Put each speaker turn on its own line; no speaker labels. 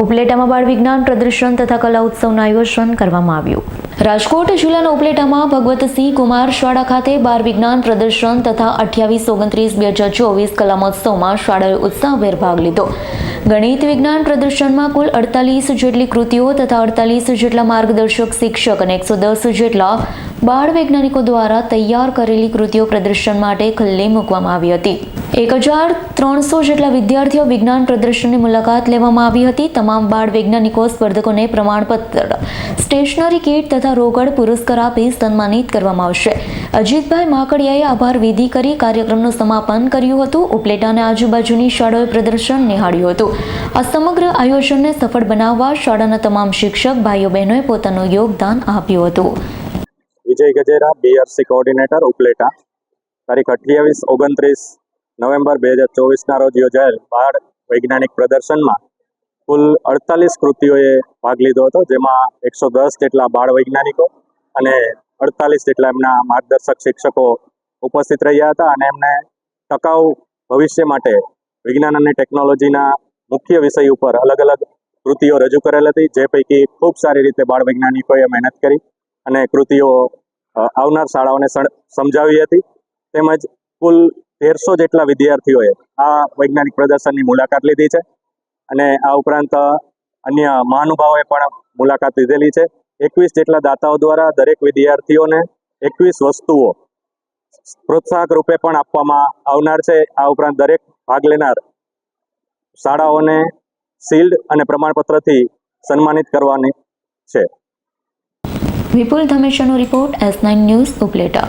ઉપલેટામાં બાળ વિજ્ઞાન પ્રદર્શન તથા કલા ઉત્સવનું આયોજન કરવામાં આવ્યું. રાજકોટ જિલ્લાના ઉપલેટામાં ભગવતસિંહ કુમાર શાળા ખાતે બાળ વિજ્ઞાન પ્રદર્શન તથા અઠ્યાવીસ ઓગણત્રીસ બે હજાર ચોવીસ કલા મહોત્સવમાં શાળાએ ઉત્સાહભેર ભાગ લીધો. ગણિત વિજ્ઞાન પ્રદર્શનમાં કુલ અડતાલીસ જેટલી કૃતિઓ તથા અડતાલીસ જેટલા માર્ગદર્શક શિક્ષક અને એકસો દસ જેટલા બાળ વૈજ્ઞાનિકો દ્વારા તૈયાર કરેલી કૃતિઓ પ્રદર્શન માટે ખલ્લી મૂકવામાં આવી હતી. એક હજાર ત્રણસો જેટલા વિદ્યાર્થીઓ વિજ્ઞાન પ્રદર્શનની મુલાકાત લેવામાં આવી હતી. તમામ બાળ વૈજ્ઞાનિકો, સ્પર્ધકોને પ્રમાણપત્ર, સ્ટેશનરી કીટ તથા રોકડ પુરસ્કાર આપી સન્માનિત કરવામાં આવશે. અજીતભાઈ માકડિયાએ આભાર વિધિ કરી કાર્યક્રમનું સમાપન કર્યું હતું. ઉપલેટા આજુબાજુની શાળાઓએ પ્રદર્શન નિહાળ્યું હતું. આ સમગ્ર આયોજનને સફળ બનાવવા શાળાના તમામ શિક્ષક, ભાઈઓ બહેનોએ પોતાનું યોગદાન આપ્યું હતું.
Vijay Gajera BRC coordinator Upleta. તારીખ અઠ્યાવીસ ઓગણત્રીસ નવેમ્બર બે હજાર ચોવીસના રોજ યોજાયેલ બાળ વૈજ્ઞાનિક પ્રદર્શનમાં કુલ અડતાલીસ કૃતિઓએ ભાગ લીધો હતો, જેમાં એકસો દસ જેટલા બાળ વૈજ્ઞાનિકો અને અડતાલીસ જેટલા એમના માર્ગદર્શક શિક્ષકો ઉપસ્થિત રહ્યા હતા અને એમને ટકાઉ ભવિષ્ય માટે વિજ્ઞાન અને ટેકનોલોજીના મુખ્ય વિષય ઉપર અલગ અલગ કૃતિઓ રજૂ કરેલ હતી, જે પૈકી ખૂબ સારી રીતે બાળ વૈજ્ઞાનિકોએ મહેનત કરી અને કૃતિઓ આવનાર શાળાઓને સમજાવી હતી. તેમજ કુલ તેરસો જેટલા વિદ્યાર્થીઓએ આ વૈજ્ઞાનિક પ્રદર્શનની મુલાકાત લીધી છે. અને આ ઉપરાંત અન્ય મહાનુભાવોએ પણ મુલાકાત લીધેલી છે. એકવીસ જેટલા દાતાઓ દ્વારા દરેક વિદ્યાર્થીઓને એકવીસ વસ્તુઓ પ્રોત્સાહક રૂપે પણ આપવામાં આવનાર છે. આ ઉપરાંત દરેક ભાગ લેનાર શાળાઓને શિલ્ડ અને પ્રમાણપત્રથી સન્માનિત કરવાની છે.
Vipul ધમેશાનો report S nine news Upleta.